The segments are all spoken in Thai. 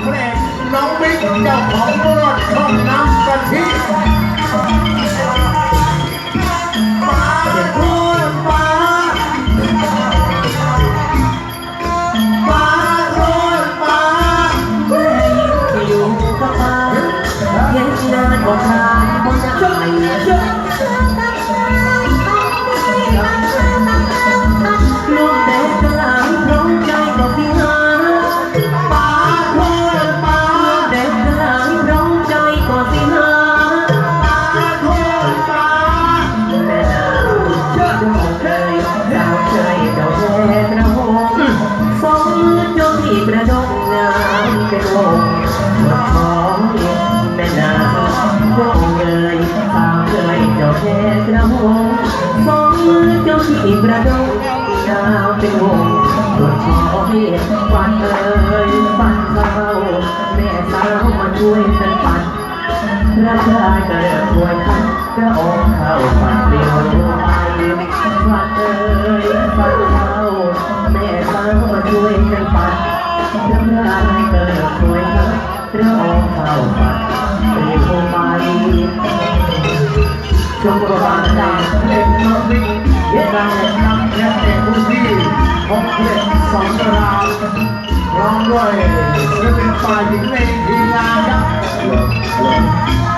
เพลงน้องบิ๊กเจ้าของรถช่องน้ำกะทิมาพูดมามาพูดมาจะอยู่กับฟ้าเห็นหน้าของทางบนใจ ของแม่นางวงเลยสาวเคยเจ้าแห่กระหงสองมือจงที่ประดงงามเป็นวงหมดของฟันเอ่ยฟันเข้าแม่สาวมาช่วยกันปัดพระชาเกิดป่วยทันพระองค์เข้าฝันเดียวไป พระชาเกิดป่วยทันพระองเข้าฝันเดียวไปจงประบาดาเพลงน้องบิ๊กเวลาแห่งนำและเอกพื้นที่ของเพลงสองรามร้องด้วยศิลปินฝ่ายหญิงในทีมงานครับ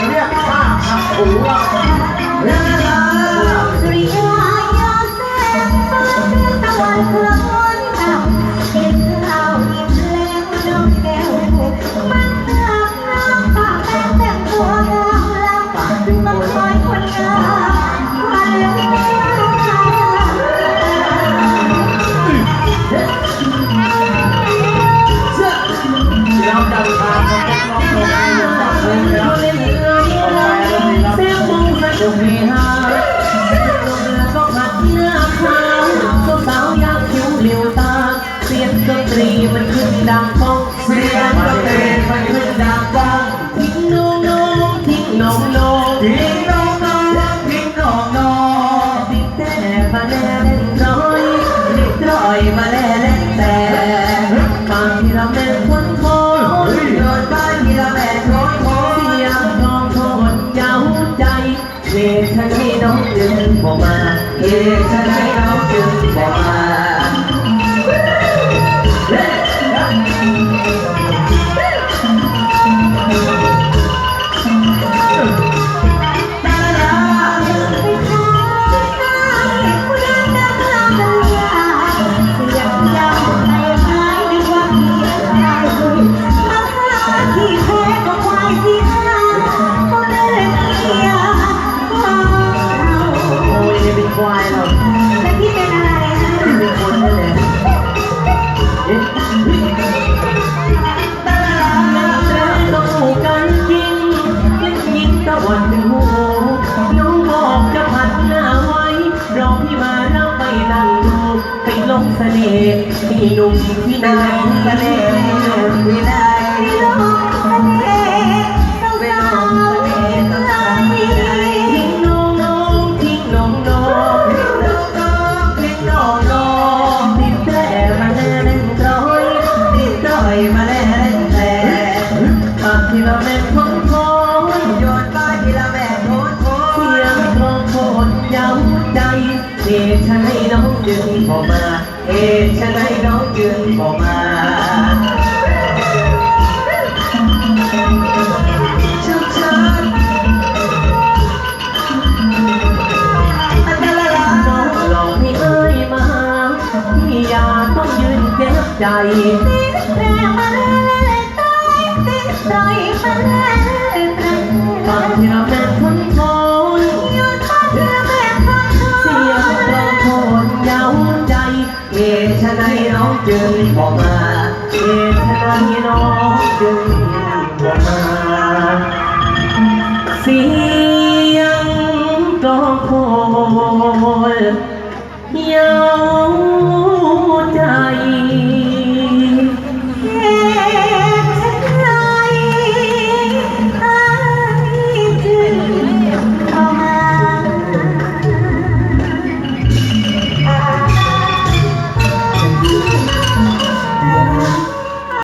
เรียกข้าขับหูว่าเฮ้ยน มง จึงบอกมาเหตุฉันให้น้องจึงบอกมาเฮ้ องน้องติดแต่มาแล่เล่นร้อยติดร้อยมาแล่เล่นแต่ปากที่เราแม่คนโค้งโยนป้ายที่เราแม่โค้งโค้งเสียงโคงโคนยาใจเหตุฉันให้น้องจึงบอกมา เหตุฉันให้น้องจึงบอกมาชุกชันอันดาลาลาน้องหลอกให้เอ้ยมาพี่อยาต้องยืนเจ็บใจตอนที่เราแม่คนโทนเสียงเราโทนยาว ไนน้องจึงบอกมาเหตุไนน้องจึงบอกมาเสียงกลองโค